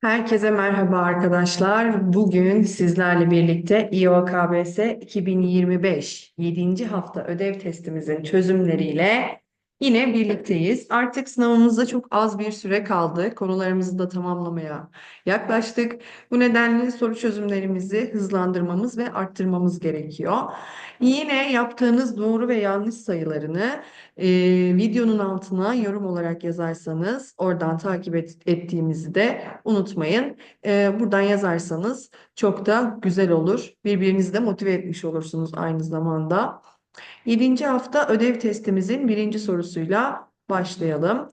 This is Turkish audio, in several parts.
Herkese merhaba arkadaşlar. Bugün sizlerle birlikte İOKBS 2025 7. hafta ödev testimizin çözümleriyle yine birlikteyiz. Artık sınavımızda çok az bir süre kaldı. Konularımızı da tamamlamaya yaklaştık. Bu nedenle soru çözümlerimizi hızlandırmamız ve arttırmamız gerekiyor. Yine yaptığınız doğru ve yanlış sayılarını e, videonun altına yorum olarak yazarsanız oradan takip et, ettiğimizi de unutmayın. E, buradan yazarsanız çok da güzel olur. Birbirinizi de motive etmiş olursunuz aynı zamanda. Yedinci hafta ödev testimizin birinci sorusuyla başlayalım.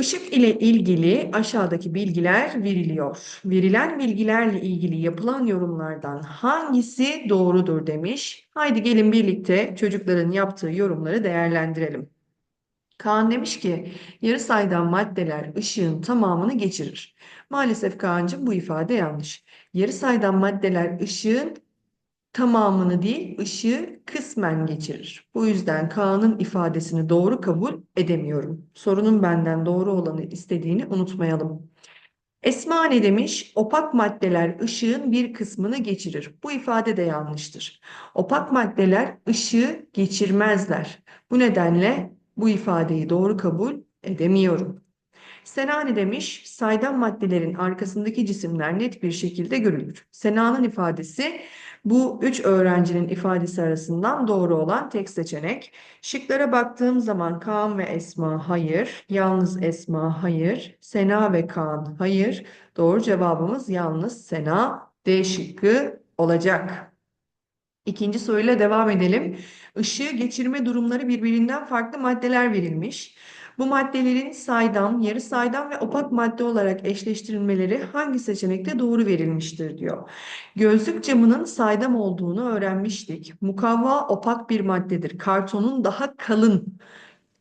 Işık ile ilgili aşağıdaki bilgiler veriliyor. Verilen bilgilerle ilgili yapılan yorumlardan hangisi doğrudur demiş. Haydi gelin birlikte çocukların yaptığı yorumları değerlendirelim. Kaan demiş ki yarı saydam maddeler ışığın tamamını geçirir. Maalesef Kaan'cığım bu ifade yanlış. Yarı saydam maddeler ışığın tamamını değil, ışığı kısmen geçirir. Bu yüzden Kaan'ın ifadesini doğru kabul edemiyorum. Sorunun benden doğru olanı istediğini unutmayalım. Esma ne demiş? Opak maddeler ışığın bir kısmını geçirir. Bu ifade de yanlıştır. Opak maddeler ışığı geçirmezler. Bu nedenle bu ifadeyi doğru kabul edemiyorum. Sena ne demiş? Saydam maddelerin arkasındaki cisimler net bir şekilde görülür. Sena'nın ifadesi bu üç öğrencinin ifadesi arasından doğru olan tek seçenek. Şıklara baktığım zaman Kaan ve Esma hayır, yalnız Esma hayır, Sena ve Kaan hayır. Doğru cevabımız yalnız Sena D şıkkı olacak. İkinci soruyla devam edelim. Işığı geçirme durumları birbirinden farklı maddeler verilmiş. Bu maddelerin saydam, yarı saydam ve opak madde olarak eşleştirilmeleri hangi seçenekte doğru verilmiştir diyor. Gözlük camının saydam olduğunu öğrenmiştik. Mukavva opak bir maddedir. Kartonun daha kalın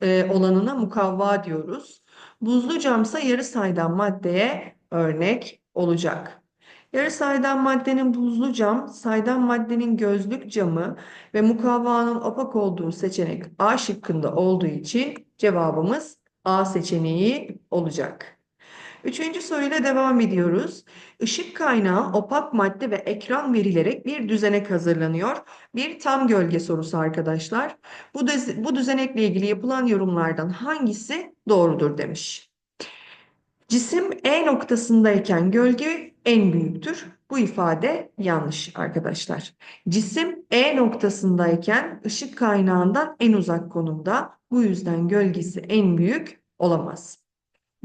e, olanına mukavva diyoruz. Buzlu camsa yarı saydam maddeye örnek olacak. Yarı saydam maddenin buzlu cam, saydam maddenin gözlük camı ve mukavvanın opak olduğu seçenek A şıkkında olduğu için cevabımız A seçeneği olacak. Üçüncü soruyla devam ediyoruz. Işık kaynağı opak madde ve ekran verilerek bir düzenek hazırlanıyor. Bir tam gölge sorusu arkadaşlar. Bu, bu düzenekle ilgili yapılan yorumlardan hangisi doğrudur demiş. Cisim E noktasındayken gölge en büyüktür. Bu ifade yanlış arkadaşlar. Cisim E noktasındayken ışık kaynağından en uzak konumda. Bu yüzden gölgesi en büyük olamaz.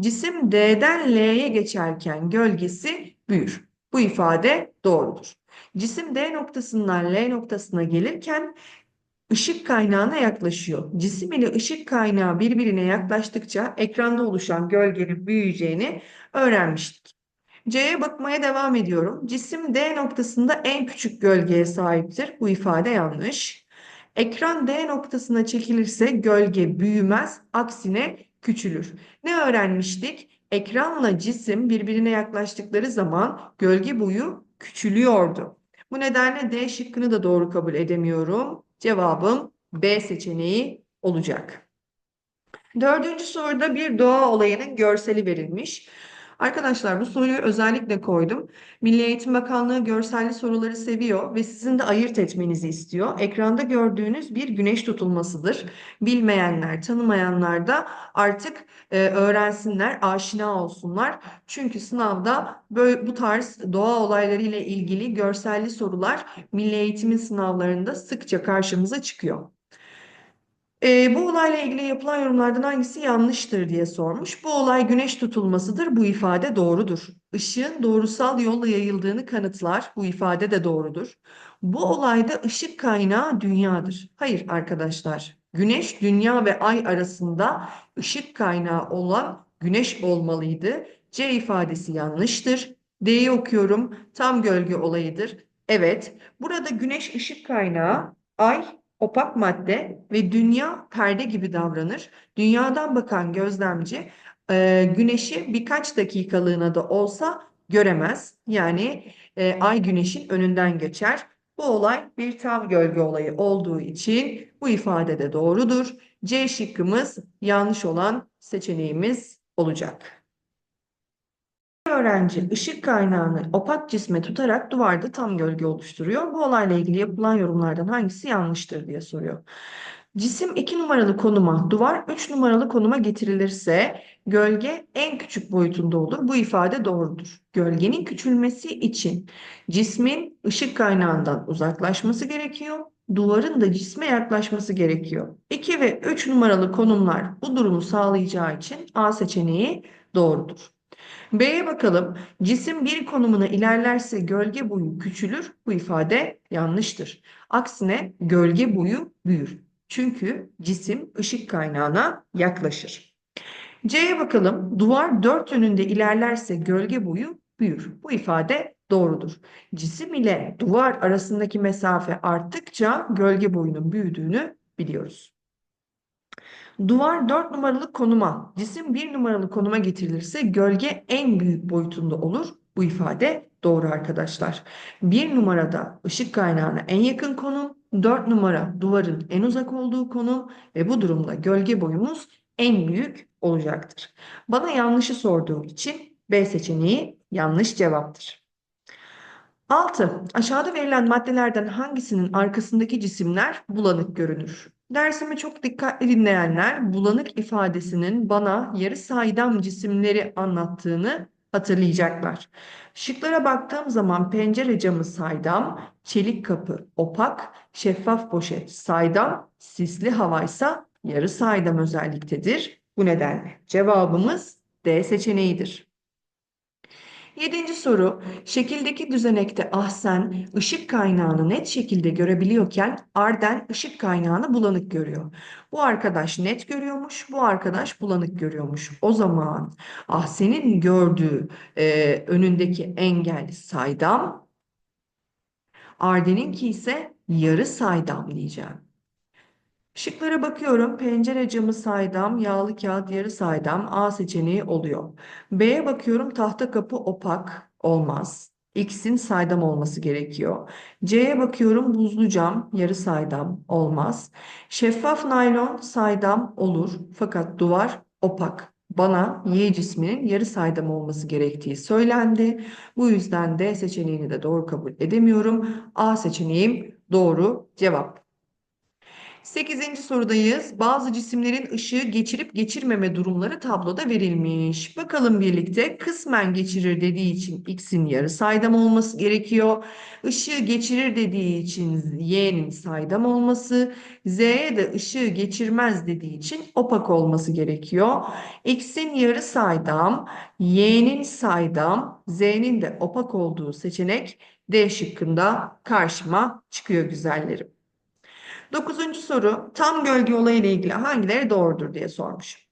Cisim D'den L'ye geçerken gölgesi büyür. Bu ifade doğrudur. Cisim D noktasından L noktasına gelirken ışık kaynağına yaklaşıyor. Cisim ile ışık kaynağı birbirine yaklaştıkça ekranda oluşan gölgenin büyüyeceğini öğrenmiştik. C'ye bakmaya devam ediyorum. Cisim D noktasında en küçük gölgeye sahiptir. Bu ifade yanlış. Ekran D noktasına çekilirse gölge büyümez, aksine küçülür. Ne öğrenmiştik? Ekranla cisim birbirine yaklaştıkları zaman gölge boyu küçülüyordu. Bu nedenle D şıkkını da doğru kabul edemiyorum. Cevabım B seçeneği olacak. Dördüncü soruda bir doğa olayının görseli verilmiş. Arkadaşlar bu soruyu özellikle koydum. Milli Eğitim Bakanlığı görselli soruları seviyor ve sizin de ayırt etmenizi istiyor. Ekranda gördüğünüz bir güneş tutulmasıdır. Bilmeyenler, tanımayanlar da artık e, öğrensinler, aşina olsunlar. Çünkü sınavda böyle bu tarz doğa olayları ile ilgili görselli sorular Milli Eğitim'in sınavlarında sıkça karşımıza çıkıyor. E, bu olayla ilgili yapılan yorumlardan hangisi yanlıştır diye sormuş. Bu olay güneş tutulmasıdır. Bu ifade doğrudur. Işığın doğrusal yolla yayıldığını kanıtlar. Bu ifade de doğrudur. Bu olayda ışık kaynağı dünyadır. Hayır arkadaşlar. Güneş, dünya ve ay arasında ışık kaynağı olan güneş olmalıydı. C ifadesi yanlıştır. D'yi okuyorum. Tam gölge olayıdır. Evet. Burada güneş ışık kaynağı, ay opak madde ve dünya perde gibi davranır. Dünyadan bakan gözlemci e, güneşi birkaç dakikalığına da olsa göremez. Yani e, ay güneşin önünden geçer. Bu olay bir tam gölge olayı olduğu için bu ifade de doğrudur. C şıkkımız yanlış olan seçeneğimiz olacak. Öğrenci ışık kaynağını opak cisme tutarak duvarda tam gölge oluşturuyor. Bu olayla ilgili yapılan yorumlardan hangisi yanlıştır diye soruyor. Cisim 2 numaralı konuma, duvar 3 numaralı konuma getirilirse gölge en küçük boyutunda olur. Bu ifade doğrudur. Gölgenin küçülmesi için cismin ışık kaynağından uzaklaşması gerekiyor. Duvarın da cisme yaklaşması gerekiyor. 2 ve 3 numaralı konumlar bu durumu sağlayacağı için A seçeneği doğrudur. B'ye bakalım. Cisim bir konumuna ilerlerse gölge boyu küçülür. Bu ifade yanlıştır. Aksine gölge boyu büyür. Çünkü cisim ışık kaynağına yaklaşır. C'ye bakalım. Duvar dört yönünde ilerlerse gölge boyu büyür. Bu ifade doğrudur. Cisim ile duvar arasındaki mesafe arttıkça gölge boyunun büyüdüğünü biliyoruz. Duvar 4 numaralı konuma, cisim 1 numaralı konuma getirilirse gölge en büyük boyutunda olur. Bu ifade doğru arkadaşlar. 1 numarada ışık kaynağına en yakın konum, 4 numara duvarın en uzak olduğu konum ve bu durumda gölge boyumuz en büyük olacaktır. Bana yanlışı sorduğu için B seçeneği yanlış cevaptır. 6. Aşağıda verilen maddelerden hangisinin arkasındaki cisimler bulanık görünür? Dersimi çok dikkatli dinleyenler bulanık ifadesinin bana yarı saydam cisimleri anlattığını hatırlayacaklar. Şıklara baktığım zaman pencere camı saydam, çelik kapı opak, şeffaf poşet saydam, sisli havaysa yarı saydam özelliktedir. Bu nedenle cevabımız D seçeneğidir. Yedinci soru. Şekildeki düzenekte Ahsen ışık kaynağını net şekilde görebiliyorken Arden ışık kaynağını bulanık görüyor. Bu arkadaş net görüyormuş, bu arkadaş bulanık görüyormuş. O zaman Ahsen'in gördüğü e, önündeki engel saydam, Arden'inki ise yarı saydam diyeceğim. Şıklara bakıyorum. Pencere camı saydam, yağlı kağıt yarı saydam A seçeneği oluyor. B'ye bakıyorum. Tahta kapı opak olmaz. X'in saydam olması gerekiyor. C'ye bakıyorum. Buzlu cam yarı saydam olmaz. Şeffaf naylon saydam olur. Fakat duvar opak. Bana Y cisminin yarı saydam olması gerektiği söylendi. Bu yüzden D seçeneğini de doğru kabul edemiyorum. A seçeneğim doğru cevap. Sekizinci sorudayız. Bazı cisimlerin ışığı geçirip geçirmeme durumları tabloda verilmiş. Bakalım birlikte kısmen geçirir dediği için x'in yarı saydam olması gerekiyor. Işığı geçirir dediği için y'nin saydam olması, z'ye de ışığı geçirmez dediği için opak olması gerekiyor. x'in yarı saydam, y'nin saydam, z'nin de opak olduğu seçenek D şıkkında karşıma çıkıyor güzellerim. Dokuzuncu soru tam gölge olayıyla ilgili hangileri doğrudur diye sormuş.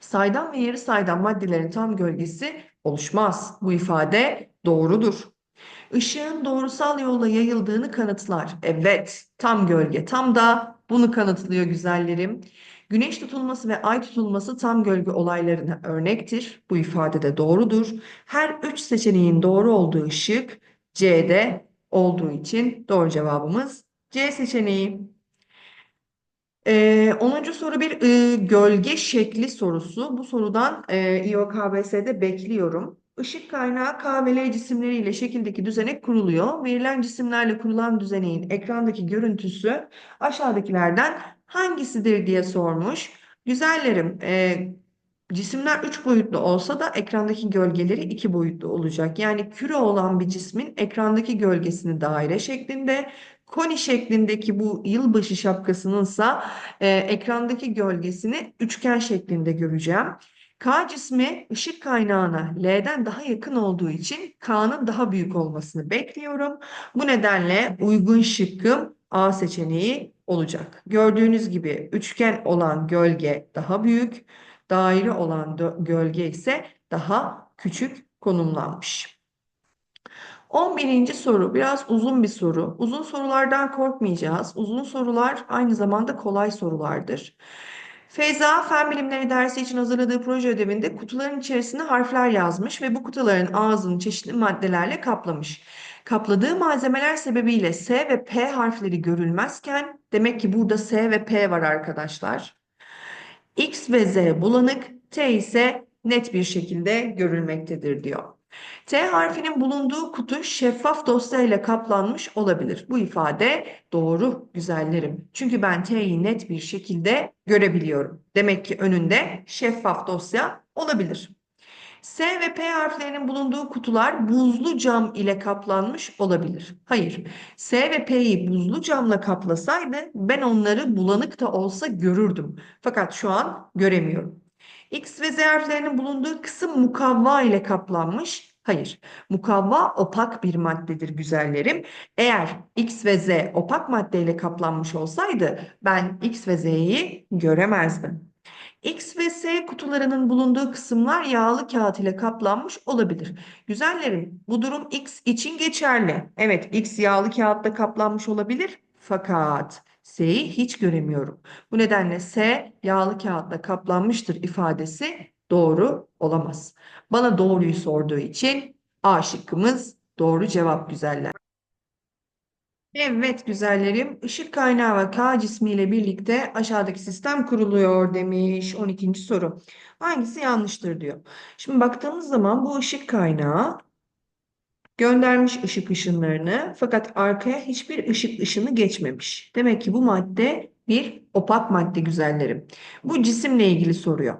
Saydam ve yarı saydam maddelerin tam gölgesi oluşmaz. Bu ifade doğrudur. Işığın doğrusal yolla yayıldığını kanıtlar. Evet, tam gölge tam da bunu kanıtlıyor güzellerim. Güneş tutulması ve ay tutulması tam gölge olaylarına örnektir. Bu ifade de doğrudur. Her üç seçeneğin doğru olduğu şık C'de olduğu için doğru cevabımız C seçeneği. Ee, 10. soru bir e, gölge şekli sorusu. Bu sorudan e, İOKBS'de bekliyorum. Işık kaynağı K ve L cisimleriyle şekildeki düzenek kuruluyor. Verilen cisimlerle kurulan düzeneğin ekrandaki görüntüsü aşağıdakilerden hangisidir diye sormuş. Güzellerim, e, cisimler 3 boyutlu olsa da ekrandaki gölgeleri 2 boyutlu olacak. Yani küre olan bir cismin ekrandaki gölgesini daire şeklinde, Koni şeklindeki bu yılbaşı şapkasınınsa e, ekrandaki gölgesini üçgen şeklinde göreceğim. K cismi ışık kaynağına L'den daha yakın olduğu için K'nın daha büyük olmasını bekliyorum. Bu nedenle uygun şıkkım A seçeneği olacak. Gördüğünüz gibi üçgen olan gölge daha büyük, daire olan gölge ise daha küçük konumlanmış. 11. soru biraz uzun bir soru. Uzun sorulardan korkmayacağız. Uzun sorular aynı zamanda kolay sorulardır. Feyza fen bilimleri dersi için hazırladığı proje ödevinde kutuların içerisine harfler yazmış ve bu kutuların ağzını çeşitli maddelerle kaplamış. Kapladığı malzemeler sebebiyle S ve P harfleri görülmezken demek ki burada S ve P var arkadaşlar. X ve Z bulanık, T ise net bir şekilde görülmektedir diyor. T harfinin bulunduğu kutu şeffaf dosya ile kaplanmış olabilir. Bu ifade doğru güzellerim. Çünkü ben T'yi net bir şekilde görebiliyorum. Demek ki önünde şeffaf dosya olabilir. S ve P harflerinin bulunduğu kutular buzlu cam ile kaplanmış olabilir. Hayır. S ve P'yi buzlu camla kaplasaydı ben onları bulanık da olsa görürdüm. Fakat şu an göremiyorum. X ve Z harflerinin bulunduğu kısım mukavva ile kaplanmış. Hayır. Mukavva opak bir maddedir güzellerim. Eğer X ve Z opak maddeyle kaplanmış olsaydı ben X ve Z'yi göremezdim. X ve S kutularının bulunduğu kısımlar yağlı kağıt ile kaplanmış olabilir. Güzellerim, bu durum X için geçerli. Evet, X yağlı kağıtla kaplanmış olabilir. Fakat S'yi hiç göremiyorum. Bu nedenle S yağlı kağıtla kaplanmıştır ifadesi doğru olamaz. Bana doğruyu sorduğu için A şıkkımız doğru cevap güzeller. Evet güzellerim, ışık kaynağı ve K cismiyle birlikte aşağıdaki sistem kuruluyor demiş 12. soru. Hangisi yanlıştır diyor. Şimdi baktığımız zaman bu ışık kaynağı göndermiş ışık ışınlarını fakat arkaya hiçbir ışık ışını geçmemiş. Demek ki bu madde bir opak madde güzellerim. Bu cisimle ilgili soruyor.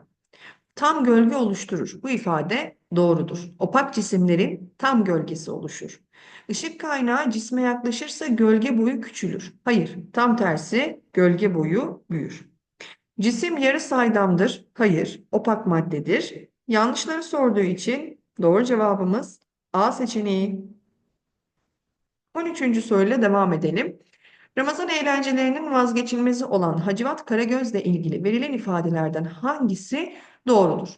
Tam gölge oluşturur. Bu ifade doğrudur. Opak cisimlerin tam gölgesi oluşur. Işık kaynağı cisme yaklaşırsa gölge boyu küçülür. Hayır, tam tersi gölge boyu büyür. Cisim yarı saydamdır. Hayır, opak maddedir. Yanlışları sorduğu için doğru cevabımız A seçeneği. 13. soruyla devam edelim. Ramazan eğlencelerinin vazgeçilmezi olan Hacivat Karagöz'le ilgili verilen ifadelerden hangisi doğrudur?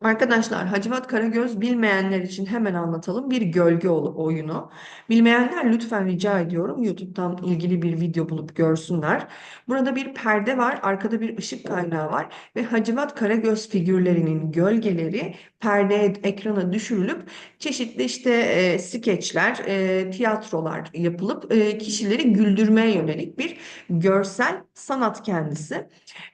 Arkadaşlar Hacivat Karagöz bilmeyenler için hemen anlatalım. Bir gölge oyunu. Bilmeyenler lütfen rica ediyorum YouTube'dan ilgili bir video bulup görsünler. Burada bir perde var, arkada bir ışık kaynağı var ve Hacivat Karagöz figürlerinin gölgeleri perdeye, ekrana düşürülüp çeşitli işte e, skeçler, e, tiyatrolar yapılıp e, kişileri güldürmeye yönelik bir görsel sanat kendisi.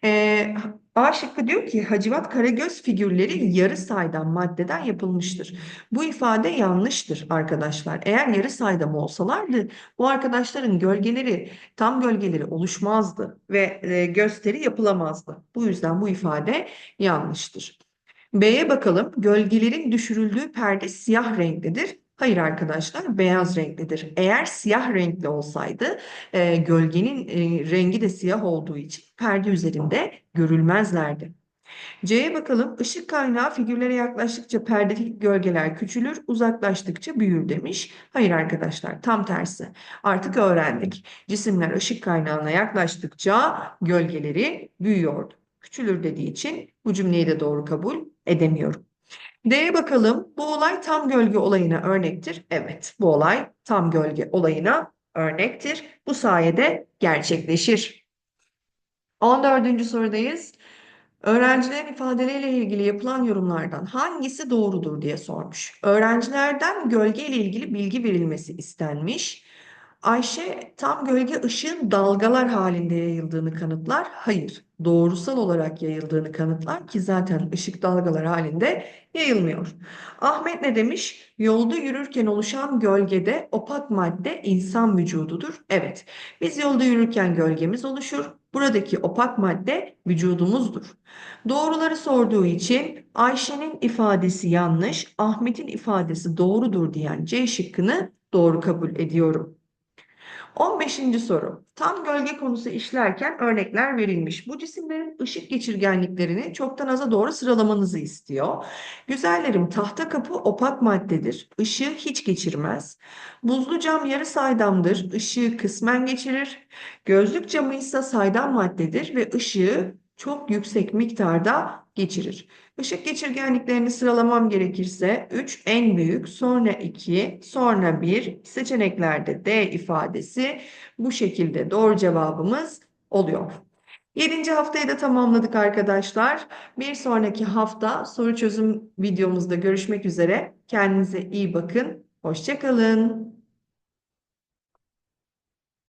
E, A şıkkı diyor ki Hacivat Karagöz figürleri yarı saydam maddeden yapılmıştır. Bu ifade yanlıştır arkadaşlar. Eğer yarı saydam olsalardı bu arkadaşların gölgeleri tam gölgeleri oluşmazdı ve e, gösteri yapılamazdı. Bu yüzden bu ifade yanlıştır. B'ye bakalım. Gölgelerin düşürüldüğü perde siyah renklidir. Hayır arkadaşlar beyaz renklidir. Eğer siyah renkli olsaydı e, gölgenin e, rengi de siyah olduğu için perde üzerinde görülmezlerdi. C'ye bakalım. Işık kaynağı figürlere yaklaştıkça perdedeki gölgeler küçülür, uzaklaştıkça büyür demiş. Hayır arkadaşlar, tam tersi. Artık öğrendik. Cisimler ışık kaynağına yaklaştıkça gölgeleri büyüyordu. Küçülür dediği için bu cümleyi de doğru kabul edemiyorum. D'ye bakalım. Bu olay tam gölge olayına örnektir. Evet, bu olay tam gölge olayına örnektir. Bu sayede gerçekleşir. 14. sorudayız. Öğrencilerin ifadeleriyle ilgili yapılan yorumlardan hangisi doğrudur diye sormuş. Öğrencilerden gölge ile ilgili bilgi verilmesi istenmiş. Ayşe tam gölge ışığın dalgalar halinde yayıldığını kanıtlar. Hayır, doğrusal olarak yayıldığını kanıtlar ki zaten ışık dalgalar halinde yayılmıyor. Ahmet ne demiş? Yolda yürürken oluşan gölgede opak madde insan vücududur. Evet, biz yolda yürürken gölgemiz oluşur. Buradaki opak madde vücudumuzdur. Doğruları sorduğu için Ayşe'nin ifadesi yanlış, Ahmet'in ifadesi doğrudur diyen C şıkkını doğru kabul ediyorum. 15. soru. Tam gölge konusu işlerken örnekler verilmiş. Bu cisimlerin ışık geçirgenliklerini çoktan aza doğru sıralamanızı istiyor. Güzellerim tahta kapı opak maddedir. Işığı hiç geçirmez. Buzlu cam yarı saydamdır. Işığı kısmen geçirir. Gözlük camı ise saydam maddedir ve ışığı çok yüksek miktarda geçirir. Işık geçirgenliklerini sıralamam gerekirse 3 en büyük, sonra 2, sonra 1 seçeneklerde D ifadesi bu şekilde doğru cevabımız oluyor. 7. haftayı da tamamladık arkadaşlar. Bir sonraki hafta soru çözüm videomuzda görüşmek üzere. Kendinize iyi bakın. Hoşçakalın.